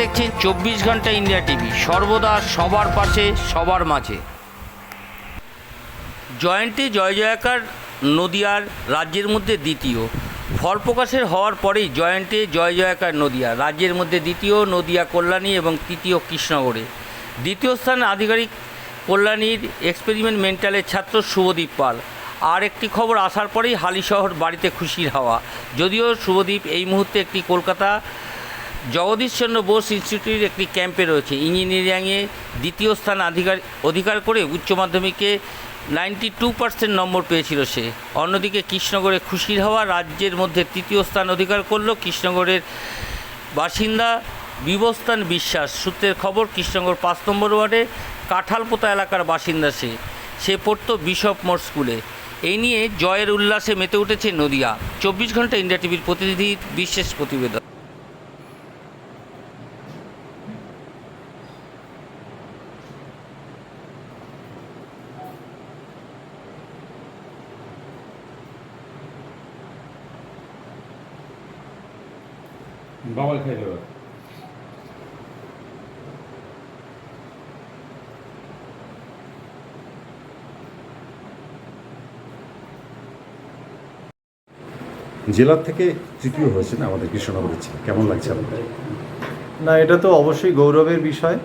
দেখছেন চব্বিশ ঘণ্টা ইন্ডিয়া টিভি। সর্বদা সবার পাশে, সবার মাঝে। জয়েন্টে জয় জয়াকার নদিয়ার রাজ্যের মধ্যে দ্বিতীয়। ফল প্রকাশের হওয়ার পরেই জয়েন্টে জয় জয়াকার নদিয়া, রাজ্যের মধ্যে দ্বিতীয় নদিয়া কল্যাণী এবং তৃতীয় কৃষ্ণগড়ে দ্বিতীয় স্থান আধিকারিক কল্যাণীর এক্সপেরিমেন্ট মেন্টালের ছাত্র শুভদীপ পাল। আর একটি খবর আসার পরেই হালিশহর বাড়িতে খুশির হাওয়া। যদিও শুভদীপ এই মুহূর্তে একটি কলকাতা জগদীশচন্দ্র বোস ইনস্টিটিউটের একটি ক্যাম্পে রয়েছে। ইঞ্জিনিয়ারিংয়ে দ্বিতীয় স্থান অধিকার অধিকার করে উচ্চ মাধ্যমিকে নাইনটি টু পার্সেন্ট নম্বর পেয়েছিল সে। অন্যদিকে কৃষ্ণগড়ে খুশির হওয়া রাজ্যের মধ্যে তৃতীয় স্থান অধিকার করল কৃষ্ণগড়ের বাসিন্দা বিবস্থান বিশ্বাস। সূত্রের খবর, কৃষ্ণগড় পাঁচ নম্বর ওয়ার্ডে কাঁঠালপোতা এলাকার বাসিন্দা সে। সে পড়তো বিশপ মোড় স্কুলে। এই নিয়ে জয়ের উল্লাসে মেতে উঠেছে নদিয়া। চব্বিশ ঘণ্টা ইন্ডিয়া টিভির প্রতিনিধি, বিশেষ প্রতিবেদন। বাবাল খাই দেবে জেলার থেকে তৃতীয় হয়েছেন আমাদের কৃষ্ণনগরের ছেলে? কেমন লাগছে আপনাদের? না, এটা তো অবশ্যই গৌরবের বিষয়।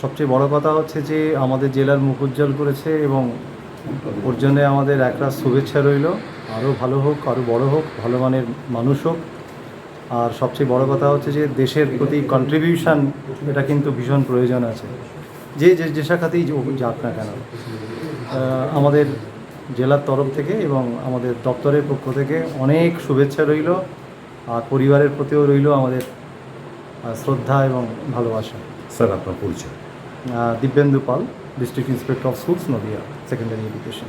সবচেয়ে বড় কথা হচ্ছে যে আমাদের জেলার মুখ উজ্জ্বল করেছে এবং ওর জন্য আমাদের একটা শুভেচ্ছা রইল। আরও ভালো হোক আরও বড় হোক, ভালো মানের মানুষ হোক। আর সবচেয়ে বড় কথা হচ্ছে যে দেশের প্রতি কন্ট্রিবিউশন এটা কিন্তু ভীষণ প্রয়োজন আছে। যে যে যে শাখাতেই যাক না কেন আমাদের জেলার তরফ থেকে এবং আমাদের দপ্তরের পক্ষ থেকে অনেক শুভেচ্ছা রইল আর পরিবারের প্রতিও রইল আমাদের শ্রদ্ধা এবং ভালোবাসা। স্যার আপনার পরিচয়? Dibyendu Pal district inspector of schools Nadia secondary education